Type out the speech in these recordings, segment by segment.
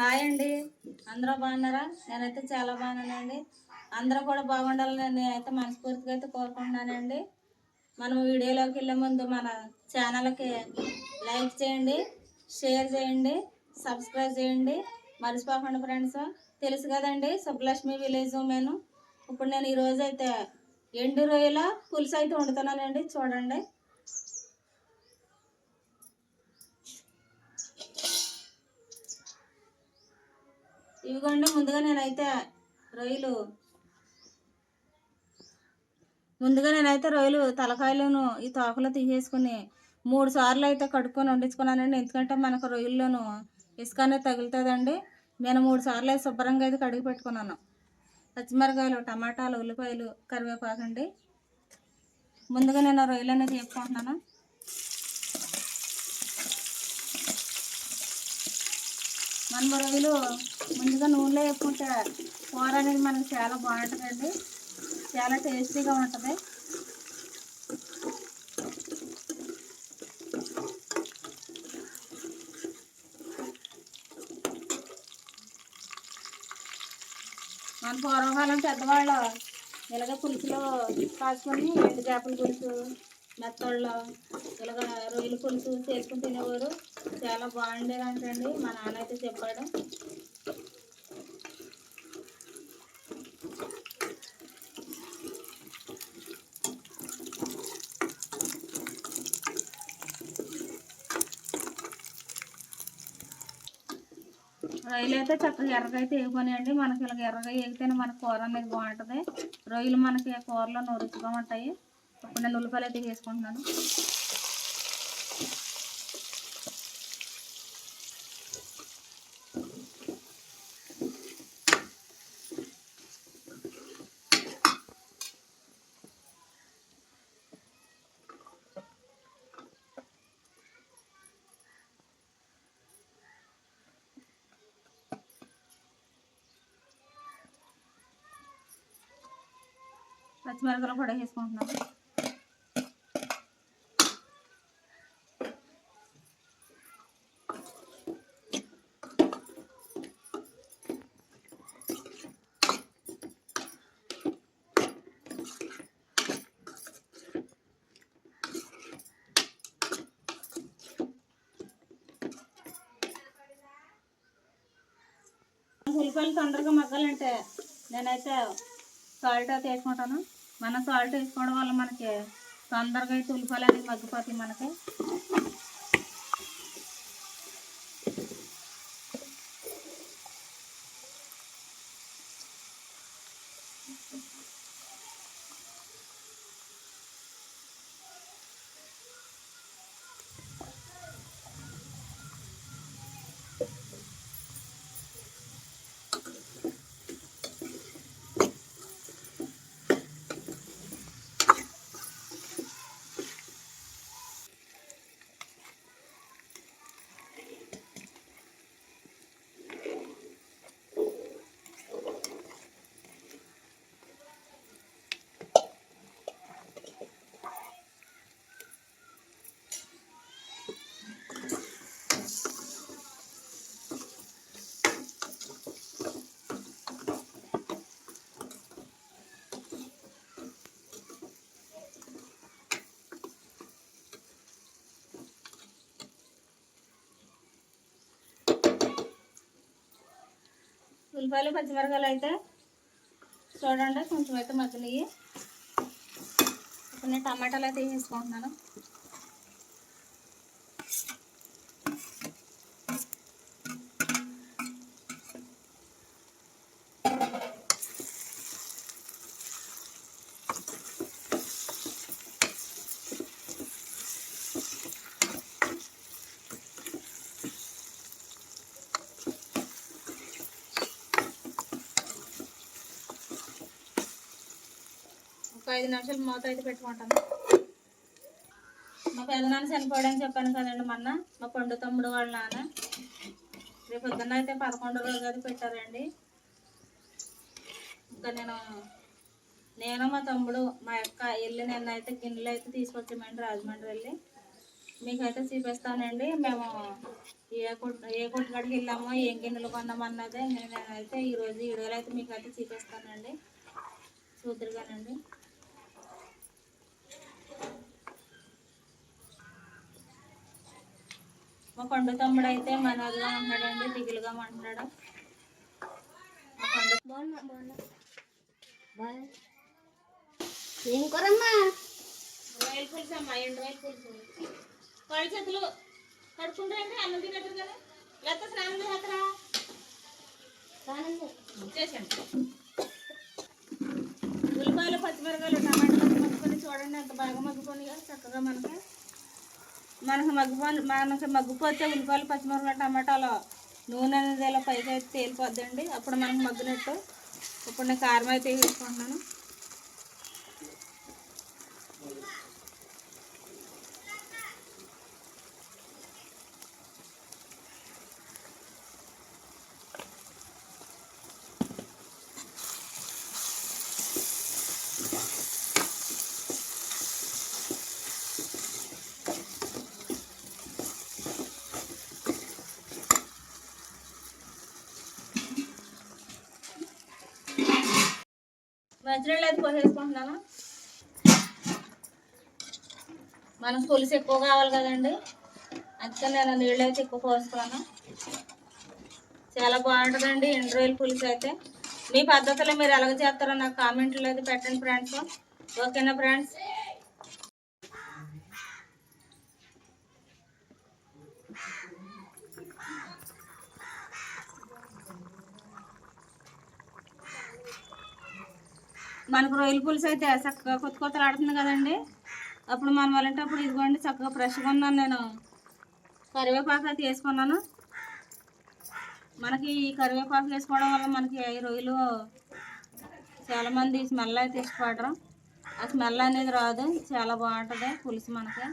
Hi అండి. అందరూ బాగున్నారా? నేనైతే చాలా బాగున్నానండి. అందరూ కూడా బాగుండాలని నేనైతే మనస్ఫూర్తిగా అయితే కోరుకుంటున్నానండి. మనం వీడియోలోకి వెళ్ళే ముందు మన ఛానల్కి లైక్ చేయండి షేర్ చేయండి సబ్స్క్రైబ్ చేయండి. మర్చిపోకండి ఫ్రెండ్స్. తెలుసు కదండి సుబ్బలక్ష్మి విలేజ్ ఉమెన్ ఇప్పుడు నేను ఈరోజు అయితే ఎండు రొయ్యల పులుసు అయితే వండుతున్నానండి. చూడండి. ఇవిగోండి ముందుగా నేనైతే రొయ్యలు ముందుగా నేనైతే రొయ్యలు తలకాయలను ఈ తోకలో తీసేసుకుని మూడు సార్లు అయితే కడుక్కొని వండించుకున్నానండి. ఎందుకంటే మనకు రొయ్యల్లోనూ ఇసుక అనేది తగులుతుందండి. నేను మూడు సార్లు అయితే శుభ్రంగా అయితే కడిగి పెట్టుకున్నాను. పచ్చిమిరకాయలు టమాటాలు ఉల్లిపాయలు కరివేపాకు అండి ముందుగా నేను రొయ్యలు అనేది చెప్పుకుంటున్నాను మన రోజులు ముందుగా నూనెలో వేసుకుంటే కూర అనేది మనకు చాలా బాగుంటుందండి. చాలా టేస్టీగా ఉంటుంది. మన పూర్వకాలం పెద్దవాళ్ళు ఇలాగ పులుసులో కాసుకొని ఎండు చేపల పులుసు మెత్తళ్ళు ఇలాగ రొయ్యల పులుసు చేసుకుని తినేవారు. చాలా బాగుండేదంటండి. మా నాన్న అయితే చెప్పాడు. రొయ్యలు అయితే చక్కగా ఎర్రగా అయితే వేగిపోయినాయండి మనకి ఇలాగ ఎర్రగా వేగితేనే మన కూర అనేది బాగుంటుంది. రొయ్యలు మనకి కూరలో రుచిగా ఉంటాయి ఇప్పుడు నేను ఉల్లిపాయలు అయితే వేసుకుంటున్నాను. పచ్చిమిరపకాయలు కూడా వేసుకుంటున్నాను ఉల్లిపాయలు తొందరగా మగ్గాలంటే నేనైతే సాల్ట్ అయితే వేసుకుంటాను. మనం సాల్ట్ వేసుకోవడం వల్ల మనకి తొందరగా అయితే ఉల్లిపాయలు అనేవి మగ్గిపోతాయి మనకి. ఉల్లిపాయలు పచ్చిమిరకాయలు అయితే చూడండి కొంచెం అయితే మగ్గినాయి. కొన్ని నేను టమాటాలు అయితే వేసుకుంటున్నాను ఒక ఐదు నిమిషాలు మూత అయితే పెట్టుకుంటాను. మా పెదనాన్న చనిపోవడానికి చెప్పాను కదండి మొన్న. మా పండు తమ్ముడు వాళ్ళ నాన్న. రేపు పొద్దున్న అయితే పదకొండు రోజు అది పెట్టారండి. ఇంకా నేను నేను మా తమ్ముడు మా యొక్క వెళ్ళి నిన్న అయితే గిన్నెలు అయితే తీసుకొచ్చామండి రాజమండ్రి వెళ్ళి. మీకైతే చూపిస్తానండి. మేము ఏ కొట్టు ఏ కొట్టుకాడికి వెళ్ళామో ఏం గిన్నెలు కొన్నామన్నదే నేనైతే ఈరోజు వీడియోలో అయితే మీకైతే చూపిస్తానండి. చూద్దరుగానండి మా కొండ తమ్ముడు అయితే మనదిగా ఉంటున్నాడండి దిగులుగా ఉంటున్నాడు మా కొండ ఏం కూరమ్మా? రొయ్యల పులుసు అమ్మా ఎండు రొయ్యల పులుసు. కాళ్ళు చేతులు కడుక్కుంటారండి అన్నం తినట్టు కదా. లేకపోతే స్నానం చేస్తారా చేసండి ఉల్లిపాయలు పచ్చిమిరకాయలు టమాటాలు మగ్గుకొని చూడండి ఎంత బాగా మగ్గుకొని చక్కగా మనకి. మనకి మగ్గిపోయి మనకి మగ్గిపోతే ఉల్లిపాయలు పచ్చిమిరకాయలు టమాటాలు నూనె అనేది ఇలా పైకి అయితే తేలిపోద్దండి. అప్పుడు మనకు మగ్గినట్టు. ఇప్పుడు నేను కారం అయితే వేసుకుంటున్నాను. మంచినీళ్ళు అయితే పోసేసుకుంటున్నాను? మనకు పులుసు ఎక్కువ కావాలి కదండి. అందుకని నేను నీళ్ళు అయితే ఎక్కువ పోసుకున్నాను. చాలా బాగుంటుందండి ఎండు రోజుల పులుసు అయితే. మీ పద్ధతిలో మీరు ఎలాగ చేస్తారో నాకు కామెంట్లో అయితే పెట్టండి ఫ్రెండ్స్. ఓకేనా ఫ్రెండ్స్? మనకు రొయ్యల పులుసు అయితే చక్కగా కొత్త కొత్తలు ఆడుతుంది కదండి. అప్పుడు మనం వెళ్ళేటప్పుడు ఇదిగోండి చక్కగా ఫ్రెష్గా ఉన్నాను నేను. కరివేపాకు అయితే వేసుకున్నాను. మనకి ఈ కరివేపాకు వేసుకోవడం వల్ల మనకి ఈ రొయ్యలు చాలామంది స్మెల్ అయితే ఇష్టపడరు. ఆ స్మెల్ అనేది రాదు చాలా బాగుంటుంది పులుసు మనకి.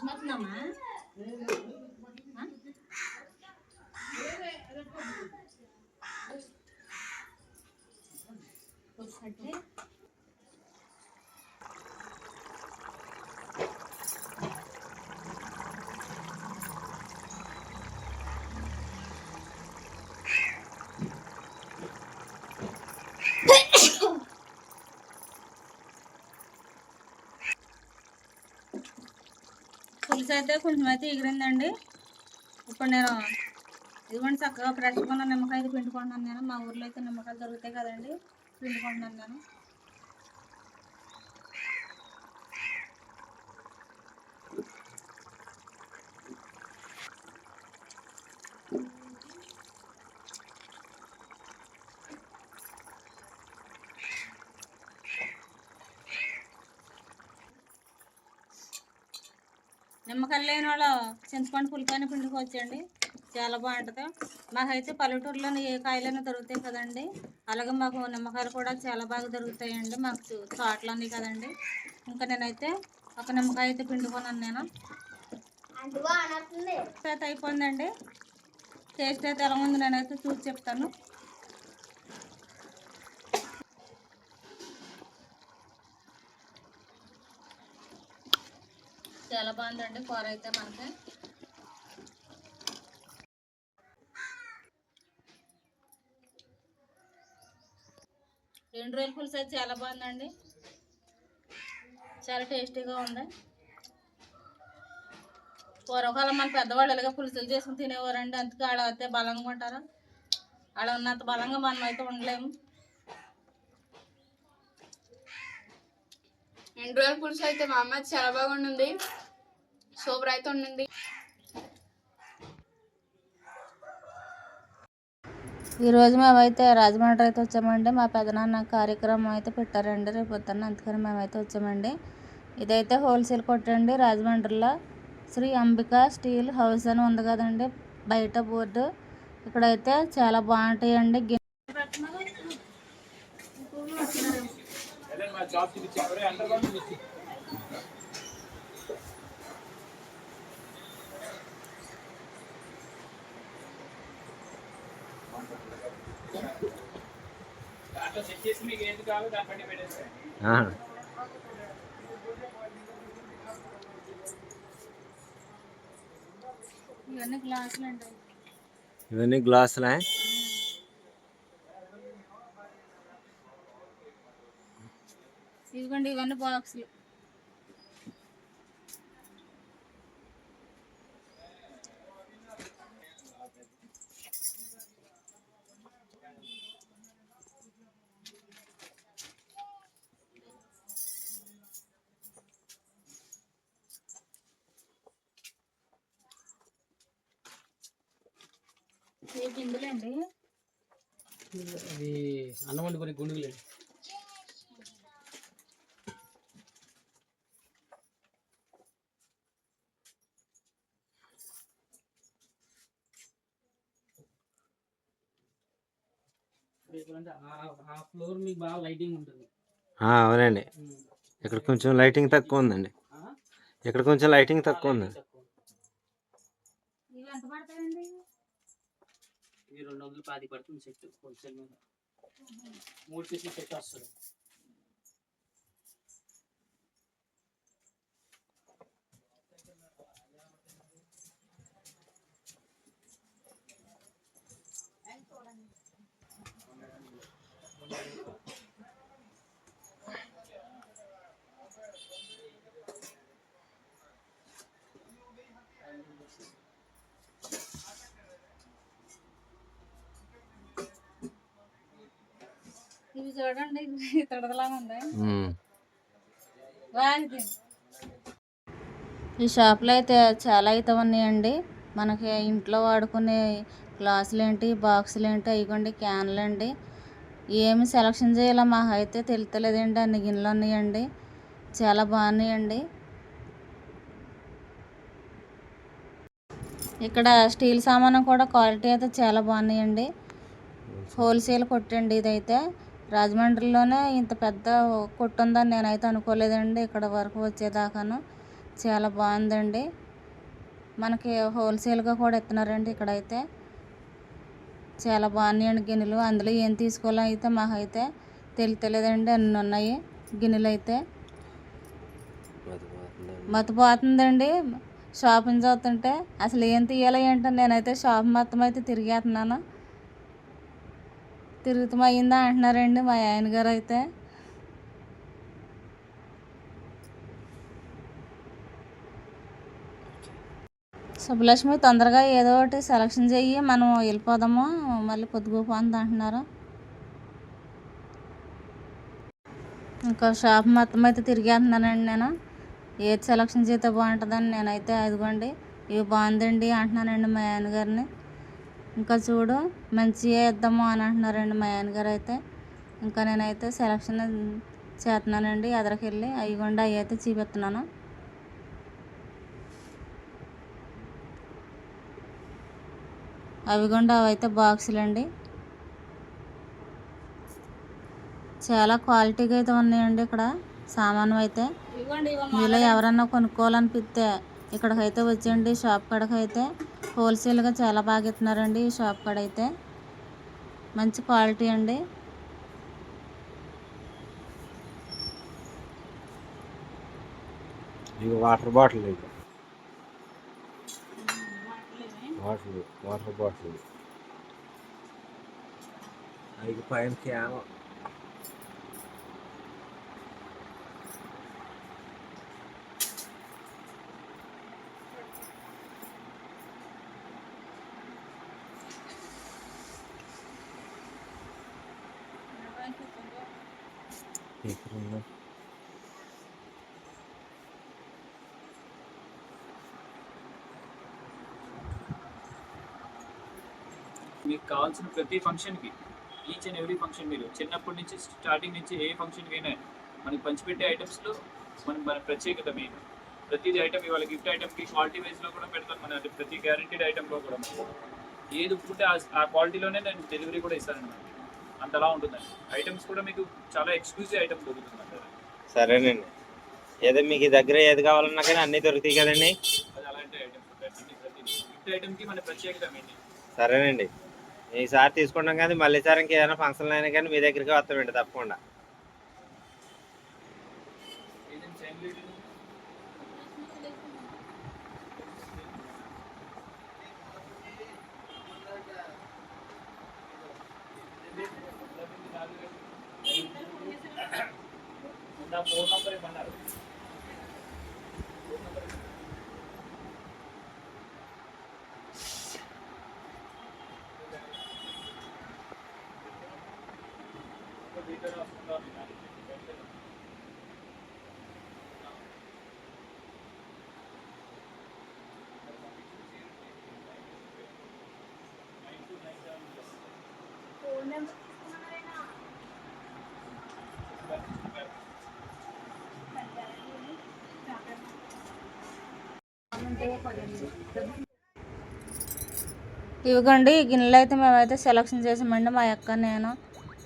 Smart naman. పులుసు అయితే కొంచెం అయితే ఎగిరిందండి. ఇప్పుడు నేను ఇదిగోండి చక్కగా ఫ్రెష్గా ఉన్న నిమ్మకాయలు పిండుకుంటున్నాను నేను. మా ఊర్లో అయితే నిమ్మకాయలు దొరుకుతాయి కదండి. పిండుకుంటున్నాను నేను. నిమ్మకాయలు లేని వాళ్ళు చింతపండు పులికాయని పిండుకోవచ్చండి చాలా బాగుంటుంది. మాకైతే పల్లెటూరులో ఏ కాయలైనా దొరుకుతాయి కదండి. అలాగే మాకు నిమ్మకాయలు కూడా చాలా బాగా దొరుకుతాయండి. మాకు తోటలు ఉన్నాయి కదండి. ఇంకా నేనైతే ఒక నిమ్మకాయ అయితే పిండుకున్నాను నేను. అయితే అయిపోయిందండి. టేస్ట్ అయితే ఎలా ఉంది నేనైతే చూసి చెప్తాను. చాలా బాగుందండి కూర అయితే మనకి. రెండు రోజుల పులుసు అయితే చాలా బాగుందండి. చాలా టేస్టీగా ఉంది. పూర్వకాలం మన పెద్దవాళ్ళు ఇలాగ పులుసులు చేసుకుని తినేవారండి అందుకే ఆడ అయితే బలంగా ఉంటారు. ఆడ ఉన్నంత బలంగా మనం అయితే ఉండలేము. రెండు రోజుల పులుసు అయితే మా అమ్మ చాలా బాగుండింది. సూపర్ అయితే ఉండింది. ఈరోజు మేమైతే రాజమండ్రి అయితే వచ్చామండి. మా పెదనాన్న కార్యక్రమం అయితే పెట్టారండి. రేపు పొద్దున్న అందుకని మేమైతే వచ్చామండి. ఇదైతే హోల్సేల్ కొట్టండి. రాజమండ్రిలో శ్రీ అంబిక స్టీల్ హౌస్ అని ఉంది కదండి. బయట బోర్డు. ఇక్కడైతే చాలా బాగుంటాయండి. గిన్నె షాప్ చూపించారు అండర్ గ్రౌండ్ చూపించి దాంట్లో సెట్ చేసి మీకు ఏది కావాలో దాన్ని బట్టి పెట్టేస్తాను ఆ, ఇవన్నీ గ్లాసులు అండి ఇవన్నీ గ్లాసులా ఇదిగోండి ఇవన్నీ బాక్సులు ఈ బిందులండి అది అన్నం వండుకొని గుండుగులు ఆ ఫ్లోర్ మీకు బాగా లైటింగ్ ఉంటుంది ఆ, అవునండి. ఇక్కడ కొంచెం లైటింగ్ తక్కువ ఉందండి. ఇక్కడ కొంచెం లైటింగ్ తక్కువ ఉంది. రెండు వందల పడుతుంది సెట్ హోల్సేల్ మీద. మూడు పీసులు సెట్ వస్తుంది. చూడండి ఉంది. ఈ షాప్లో అయితే చాలా అయితే ఉన్నాయండి. మనకి ఇంట్లో వాడుకునే గ్లాసులు ఏంటి బాక్సులు ఏంటి ఇవ్వండి క్యాన్లు అండి ఏమి సెలక్షన్ చేయాలో మాకు అయితే తెలుతలేదండి అన్ని గిన్నెలు ఉన్నాయండి. చాలా బాగున్నాయండి. ఇక్కడ స్టీల్ సామాను కూడా క్వాలిటీ అయితే చాలా బాగున్నాయండి. హోల్సేల్ కొట్టండి ఇదైతే. రాజమండ్రిలోనే ఇంత పెద్ద కొట్టు ఉందని నేనైతే అనుకోలేదండి. ఇక్కడ వరకు వచ్చేదాకాను. చాలా బాగుందండి. మనకి హోల్సేల్గా కూడా ఇస్తున్నారండి ఇక్కడైతే. చాలా బాగున్నాయండి గిన్నెలు. అందులో ఏం తీసుకోవాలో అయితే మాకైతే తెలియలేదండి అన్నీ ఉన్నాయి గిన్నెలు అయితే మతిపోతుందండి. షాపింగ్ చూస్తుంటే అసలు ఏం తీయాలో ఏంటో నేనైతే షాప్ మొత్తం అయితే తిరిగేస్తున్నాను. తిరుగుతాం అంటున్నారండి మా ఆయన గారు అయితే సుబ్బలక్ష్మి తొందరగా ఏదో ఒకటి సెలక్షన్ చెయ్యి మనం వెళ్ళిపోదాము మళ్ళీ పొద్దుగుపోతుంది అంటున్నారు. ఇంకా షాప్ మొత్తం అయితే తిరిగేస్తున్నానండి నేను. ఏది సెలక్షన్ చేస్తే బాగుంటుందని నేనైతే అదిగోండి ఇవి బాగుందండి అంటున్నానండి మా ఆయన గారిని ఇంకా చూడు మంచిగా ఇద్దాము అని అంటున్నారండి మా ఆయన గారు అయితే. ఇంకా నేనైతే సెలక్షన్ చేస్తున్నానండి ఎదరికెళ్ళి అయ్యగొండి అవి అయితే చూపిస్తున్నాను. అవి కూడా అవైతే బాక్సులు అండి చాలా క్వాలిటీగా అయితే ఉన్నాయండి ఇక్కడ సామాను అయితే. మీలో ఎవరన్నా కొనుక్కోవాలనిపిస్తే ఇక్కడికైతే వచ్చేయండి షాప్ కాడకి అయితే హోల్సేల్గా చాలా బాగా ఇస్తున్నారండి ఈ షాప్ కాడ అయితే మంచి క్వాలిటీ అండి. వాటర్ బాటిల్ వాటర్ బాటిల్ పైన క్యామ్ ఇక్కడ ఉందా మీకు కావాల్సిన ప్రతి ఫంక్షన్కి ఈచ్ అండ్ ఎవ్రీ ఫంక్షన్ మీరు. చిన్నప్పటి నుంచి స్టార్టింగ్ నుంచి ఏ ఫంక్షన్కి అయినా మనకి పంచిపెట్టే ఐటమ్స్లో మనం మన ప్రత్యేకత మెయిన్ ప్రతిది ఐటమ్ ఇవాళ గిఫ్ట్ ఐటమ్కి క్వాలిటీ వైజ్లో కూడా పెడతాం. మన ప్రతి గ్యారంటీడ్ ఐటమ్లో కూడా ఏది ఒప్పుకుంటే ఆ- ఆ క్వాలిటీలోనే నేను డెలివరీ కూడా ఇస్తానన్నమాట. అంతలా ఉంటుందండి. ఐటమ్స్ కూడా మీకు చాలా ఎక్స్క్లూజివ్ ఐటమ్ దొరుకుతుంది సరేనండి. ఏదో మీకు దగ్గర ఏది కావాలన్నా కానీ అన్నీ దొరుకుతాయి కదండి. ఐటమ్స్ సరేనండి. ఈసారి తీసుకుంటాం కానీ మళ్ళీ సారి ఇంకేదైనా ఫంక్షన్లు అయినా కానీ మీ దగ్గరికి వస్తామండి తప్పకుండా ఏజెంట్స్ ఏం లేదు నా ఫోన్ నంబర్ ఇవ్వమన్నారు ఇవిగోండి ఈ గిన్నెలు అయితే మేమైతే సెలక్షన్ చేసామండి. మా అక్క నేను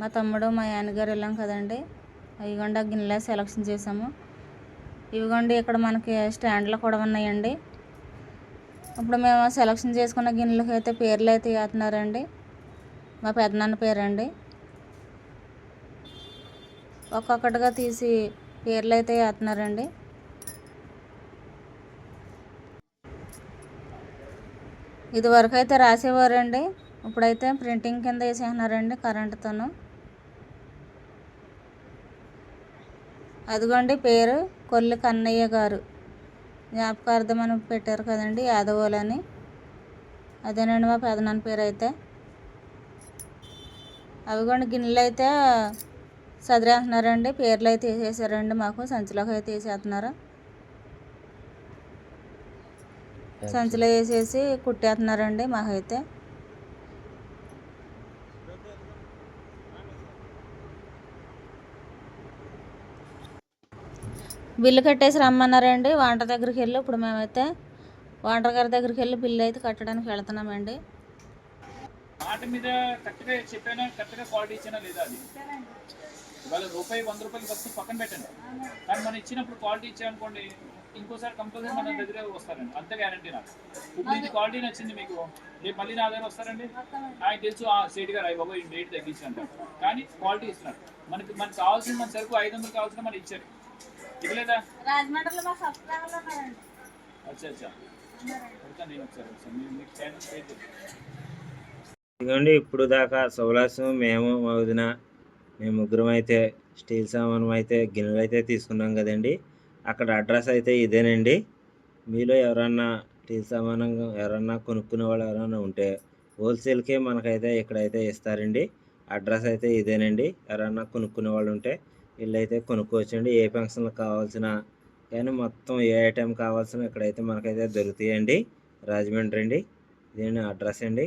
మా తమ్ముడు మా యాన్నగారు వెళ్ళాం కదండి. ఇవిగోండి ఆ గిన్నెలు సెలక్షన్ చేసాము. ఇవిగోండి ఇక్కడ మనకి స్టాండ్లు కూడా ఉన్నాయండి. ఇప్పుడు మేము సెలక్షన్ చేసుకున్న గిన్నెలకి అయితే పేర్లు అయితే వేస్తున్నారండి మా పెదనాన్న పేరండి. ఒక్కొక్కటిగా తీసి పేర్లు అయితే వేస్తున్నారండి ఇది వరకు అయితే రాసేవారండి. ఇప్పుడైతే ప్రింటింగ్ కింద వేసేస్తున్నారండి కరెంటుతోను. అదిగోండి పేరు కొల్లి కన్నయ్య గారు. జ్ఞాపకార్థం అని పెట్టారు కదండి యాదవులని. అదేనండి మా పెదనాన్న పేరు అయితే అవిగోండి గిన్నెలు అయితే చదివేస్తున్నారండి పేర్లు అయితే వేసేసారండి మాకు. సంచిలోకి అయితే వేసేస్తున్నారు. సంచిలో వేసేసి కుట్టేస్తున్నారండి మాకైతే. బిల్లు కట్టేసి రమ్మన్నారండి వంట దగ్గరికి వెళ్ళి. ఇప్పుడు మేమైతే వాంటర్ గారి దగ్గరికి వెళ్ళి బిల్లు అయితే కట్టడానికి వెళ్తున్నామండి. మాట మీద కరెక్ట్గా చెప్పానా? కరెక్ట్గా క్వాలిటీ ఇచ్చానా లేదా అది? ఇవాళ రూపాయి వంద రూపాయలు వస్తూ పక్కన పెట్టండి. కానీ మనం ఇచ్చినప్పుడు క్వాలిటీ ఇచ్చామనుకోండి ఇంకోసారి కంపల్సరీ మన దగ్గర వస్తారండి. అంత గ్యారంటీ నాకు. ఇప్పుడు ఇది క్వాలిటీ నచ్చింది మీకు. రేపు మళ్ళీ నా దగ్గర వస్తారండి? ఆయన తెలుసు ఆ సేట్ గారు అయ్యి బాబా ఈ రేట్ తగ్గించాను కానీ క్వాలిటీ ఇస్తున్నారు మనకి మనకి కావాల్సిన మన సరుకు ఐదు వందలు కావాల్సిన మనం ఇచ్చారు. ఇవ్వలేదా? అచ్చా అచ్చా. నేను ఒకసారి మీకు ఛానల్ ఇదిగోండి ఇప్పుడు దాకా సౌలాసం మేము మా వదిన మేము ముగ్గురం అయితే స్టీల్ సామానం అయితే గిన్నెలు అయితే తీసుకున్నాం కదండి. అక్కడ అడ్రస్ అయితే ఇదేనండి. మీలో ఎవరన్నా స్టీల్ సామానం ఎవరన్నా కొనుక్కునే వాళ్ళు ఎవరన్నా ఉంటే హోల్సేల్కే మనకైతే ఇక్కడైతే ఇస్తారండి. అడ్రస్ అయితే ఇదేనండి. ఎవరన్నా కొనుక్కునే వాళ్ళు ఉంటే వీళ్ళైతే కొనుక్కోవచ్చండి. ఏ ఫంక్షన్లకు కావాల్సిన కానీ మొత్తం ఏ ఐటెం కావాల్సిన ఇక్కడైతే మనకైతే దొరుకుతాయండి. రాజమండ్రి అండి. దీని అడ్రస్ అండి.